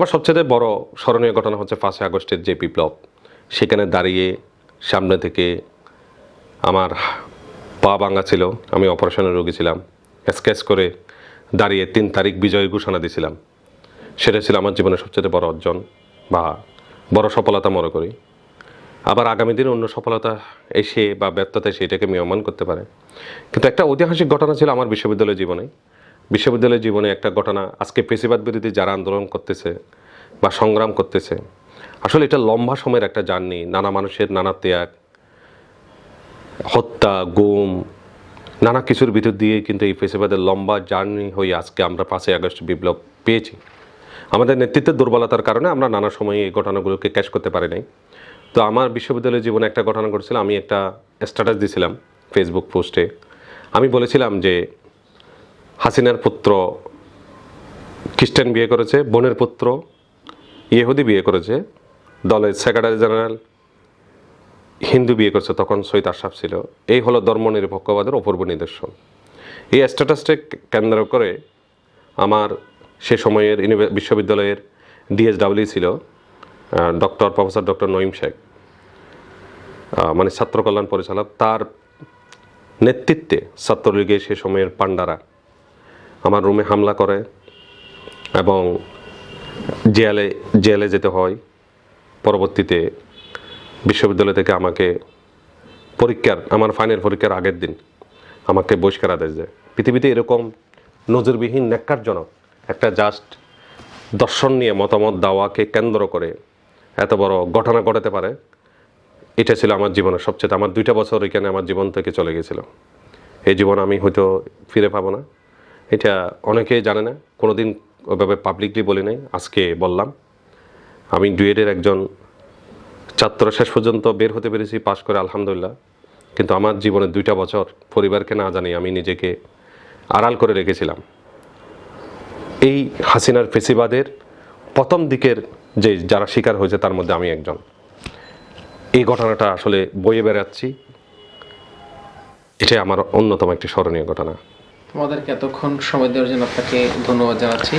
আমার সবচেয়ে বড় স্মরণীয় ঘটনা হচ্ছে পাঁচই আগস্টের যে বিপ্লব। সেখানে দাঁড়িয়ে সামনে থেকে আমার পা ভাঙা ছিল, আমি অপারেশনের রোগী ছিলাম। স্কেচ করে দাঁড়িয়ে তিন তারিখ বিজয় ঘোষণা দিয়েছিলাম। সেটা ছিল আমার জীবনের সবচেয়ে বড় অর্জন বা বড় সফলতা মনে করি। আবার আগামী দিনে অন্য সফলতা এসে বা ব্যর্থতা এসে এটাকে মেয়মান করতে পারে। কিন্তু একটা ঐতিহাসিক ঘটনা ছিল আমার বিশ্ববিদ্যালয় জীবনে। বিশ্ববিদ্যালয় জীবনে একটা ঘটনা, আজকে পেশিবাদ বিরোধী যারা আন্দোলন করতেছে বা সংগ্রাম করতেছে, আসলে এটা লম্বা সময়ের একটা জার্নি, নানা মানুষের নানা ত্যাগ, হত্যা, গুম, নানা কিছুর ভিতর দিয়ে কিন্তু এই পেশিবাদের লম্বা জার্নি হয়ে আজকে আমরা পাঁচই আগস্ট বিপ্লব পেয়েছি। আমাদের নেতৃত্বের দুর্বলতার কারণে আমরা নানা সময়ে এই ঘটনাগুলোকে ক্যাশ করতে পারি নাই। তো আমার বিশ্ববিদ্যালয় জীবনে একটা ঘটনা ঘটেছিল, আমি একটা স্ট্যাটাস দিয়েছিলাম ফেসবুক পোস্টে আমি বলেছিলাম যে হাসিনার পুত্র খ্রিস্টান বিয়ে করেছে, বোনের পুত্র ইহুদি বিয়ে করেছে, দলের সেক্রেটারি জেনারেল হিন্দু বিয়ে করছে, তখন সৈয়দ আশরাফ ছিল। এই হলো ধর্মনিরপেক্ষবাদের অপূর্ব নিদর্শন। এই স্ট্যাটাসকে কেন্দ্র করে আমার সে সময়ের বিশ্ববিদ্যালয়ের ডিএসডাব্লিউ ছিল doctor, professor doctor Naeem Sheikh. মানে ছাত্র কল্যাণ পরিচালক, তার নেতৃত্বে ছাত্রলীগের সে সময়ের পাণ্ডারা আমার রুমে হামলা করে এবং জেলে জেলে যেতে হয়। পরবর্তীতে বিশ্ববিদ্যালয় থেকে আমাকে পরীক্ষার, আমার ফাইনাল পরীক্ষার আগের দিন আমাকে বহিষ্কার আদেশ দেয়। পৃথিবীতে এরকম নজরবিহীন, ন্যাক্কারজনক একটা জাস্ট দর্শন নিয়ে মতামত দেওয়াকে কেন্দ্র করে এত বড় ঘটনা ঘটাতে পারে, এটা ছিল আমার জীবনের সবচেয়ে, আমার দুইটা বছর এখানে আমার জীবন থেকে চলে গেছিল। এই জীবন আমি হয়তো ফিরে পাবো না। এটা অনেকেই জানে না কোনো দিন ওইভাবে পাবলিকলি বলি নাই, আজকে বললাম। আমি ডুয়েটের একজন ছাত্র, শেষ পর্যন্ত বের হতে পেরেছি, পাশ করে আলহামদুলিল্লাহ। কিন্তু আমার জীবনের দুইটা বছর পরিবারকে না জানি আমি নিজেকে আড়াল করে রেখেছিলাম। এই হাসিনার ফেসিবাদের প্রথম দিকের যে যারা শিকার হয়েছে, তার মধ্যে আমি একজন। এই ঘটনাটা আসলে বয়ে বেড়াচ্ছি। এটাই আমার অন্যতম একটি স্মরণীয় ঘটনা। তোমাদেরকে এতক্ষণ সময় দেওয়ার জন্য আপনাকে ধন্যবাদ জানাচ্ছি।